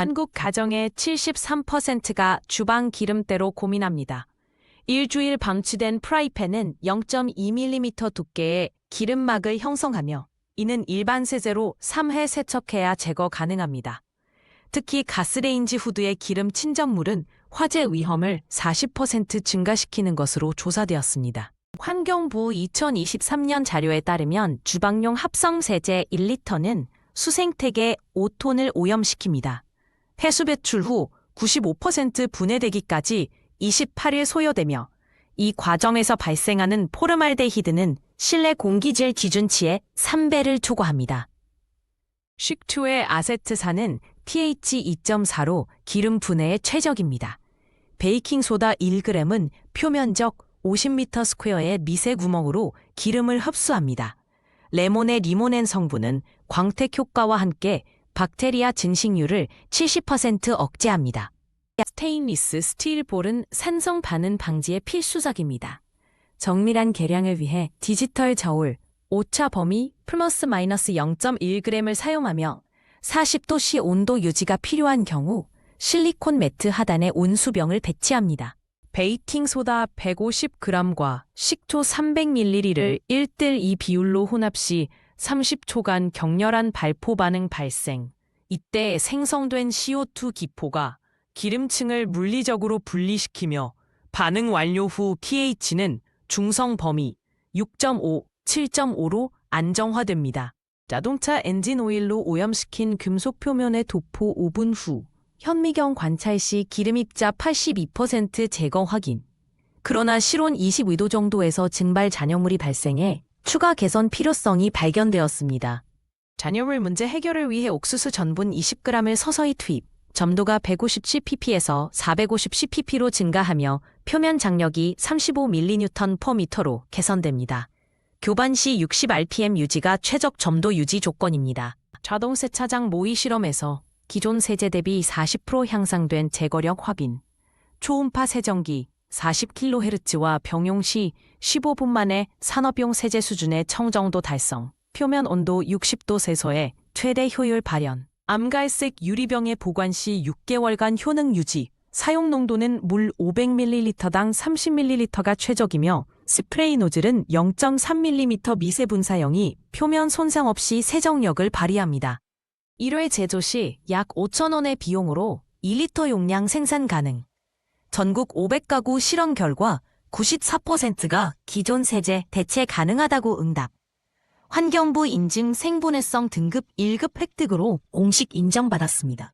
한국 가정의 73%가 주방 기름때로 고민합니다. 일주일 방치된 프라이팬은 0.2mm 두께의 기름막을 형성하며 이는 일반 세제로 3회 세척해야 제거 가능합니다. 특히 가스레인지 후드의 기름 침전물은 화재 위험을 40% 증가시키는 것으로 조사되었습니다. 환경부 2023년 자료에 따르면 주방용 합성 세제 1리터는 수생태계 5톤을 오염시킵니다. 해수 배출 후 95% 분해되기까지 28일 소요되며 이 과정에서 발생하는 포르말데히드는 실내 공기질 기준치의 3배를 초과합니다. 식초의 아세트산은 pH 2.4로 기름 분해에 최적입니다. 베이킹소다 1g은 표면적 50m 스퀘어의 미세 구멍으로 기름을 흡수합니다. 레몬의 리모넨 성분은 광택 효과와 함께 박테리아 증식률을 70% 억제합니다. 스테인리스 스틸 볼은 산성 반응 방지의 필수적입니다. 정밀한 계량을 위해 디지털 저울, 오차 범위 플러스 마이너스 0.1g을 사용하며 40도씨 온도 유지가 필요한 경우 실리콘 매트 하단에 온수병을 배치합니다. 베이킹 소다 150g과 식초 300ml를 1대2 비율로 혼합 시 30초간 격렬한 발포 반응 발생. 이때 생성된 CO2 기포가 기름층을 물리적으로 분리시키며 반응 완료 후 pH는 중성 범위 6.5, 7.5로 안정화됩니다. 자동차 엔진 오일로 오염시킨 금속 표면의 도포 5분 후 현미경 관찰 시 기름 입자 82% 제거 확인. 그러나 실온 22도 정도에서 증발 잔여물이 발생해 추가 개선 필요성이 발견되었습니다. 잔여물 문제 해결을 위해 옥수수 전분 20g을 서서히 투입. 점도가 150cpp에서 450cpp로 증가하며 표면 장력이 35mN/m로 개선됩니다. 교반 시 60rpm 유지가 최적 점도 유지 조건입니다. 자동 세차장 모의 실험에서 기존 세제 대비 40% 향상된 제거력 확인. 초음파 세정기 40kHz와 병용 시 15분 만에 산업용 세제 수준의 청정도 달성. 표면 온도 60도 세소에 최대 효율 발현. 암갈색 유리병에 보관 시 6개월간 효능 유지. 사용 농도는 물 500ml당 30ml가 최적이며 스프레이 노즐은 0.3mm 미세 분사형이 표면 손상 없이 세정력을 발휘합니다. 1회 제조 시 약 5천원의 비용으로 2리터 용량 생산 가능. 전국 500가구 실험 결과 94%가 기존 세제 대체 가능하다고 응답. 환경부 인증 생분해성 등급 1급 획득으로 공식 인정받았습니다.